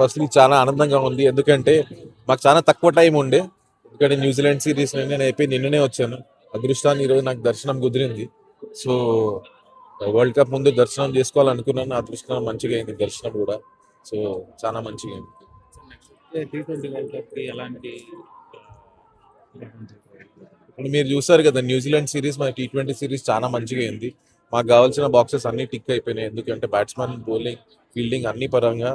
Firstly చాలా ఆనందంగా ఉంది. ఎందుకంటే మాకు చాలా తక్కువ టైం ఉండే. ఎందుకంటే న్యూజిలాండ్ సిరీస్ నేను అయిపోయి నిన్ననే వచ్చాను. అదృష్టాన్ని ఈరోజు నాకు దర్శనం కుదిరింది. సో వరల్డ్ కప్ ముందు దర్శనం చేసుకోవాలనుకున్నాను. అదృష్టం మంచిగా అయింది దర్శనం కూడా. సో చాలా మంచిగా అయింది. ఇప్పుడు మీరు చూసారు కదా న్యూజిలాండ్ సిరీస్ మన టీ ట్వంటీ సిరీస్ చాలా మంచిగా అయింది. మాకు కావాల్సిన బాక్సెస్ అన్ని టిక్ అయిపోయినాయి. ఎందుకంటే బ్యాట్స్మెన్ బౌలింగ్ ఫీల్డింగ్ అన్ని పరంగా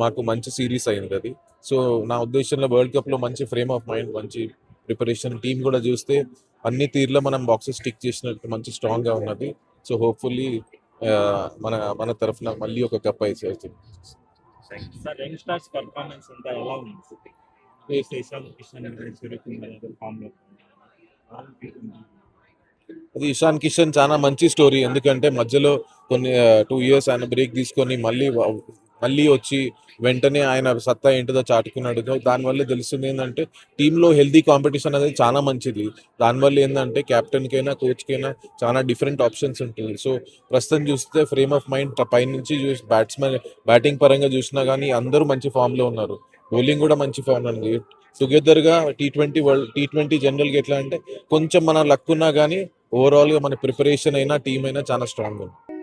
మాకు మంచి సిరీస్ అయింది అది. సో నా ఉద్దేశంలో వరల్డ్ కప్లో మంచి ఫ్రేమ్ ఆఫ్ మైండ్ మంచి ప్రిపరేషన్ టీం కూడా చూస్తే అన్ని తీర్లో మనం బాక్సెస్ టిక్ చేసినట్టు మంచి స్ట్రాంగ్గా ఉన్నది. సో హోప్ఫుల్లీ మన మన తరఫున మళ్ళీ ఒక కప్ అయితే అది ఇషాన్ కిషన్ చాలా మంచి స్టోరీ ఎందుకంటే మధ్యలో కొన్ని టూ ఇయర్స్ ఆయన బ్రేక్ తీసుకొని మళ్ళీ మళ్ళీ వచ్చి వెంటనే ఆయన సత్తా ఏంటిదో చాటుకున్నాడు. దానివల్ల తెలుస్తుంది ఏంటంటే టీంలో హెల్దీ కాంపిటీషన్ అనేది చాలా మంచిది. దానివల్ల ఏంటంటే కెప్టెన్కైనా కోచ్కైనా చాలా డిఫరెంట్ ఆప్షన్స్ ఉంటుంది. సో ప్రస్తుతం చూస్తే ఫ్రేమ్ ఆఫ్ మైండ్ పైనుంచి చూసి బ్యాట్స్మెన్ బ్యాటింగ్ పరంగా చూసినా కానీ అందరూ మంచి ఫామ్లో ఉన్నారు. బౌలింగ్ కూడా మంచి ఫామ్ ఉంది. టుగెదర్గా T twenty world T twenty జనరల్గా ఎట్లా అంటే కొంచెం మన లక్ ఉన్నా కానీ ఓవరాల్గా మన ప్రిపరేషన్ అయినా టీం అయినా చాలా స్ట్రాంగ్ ఉంది.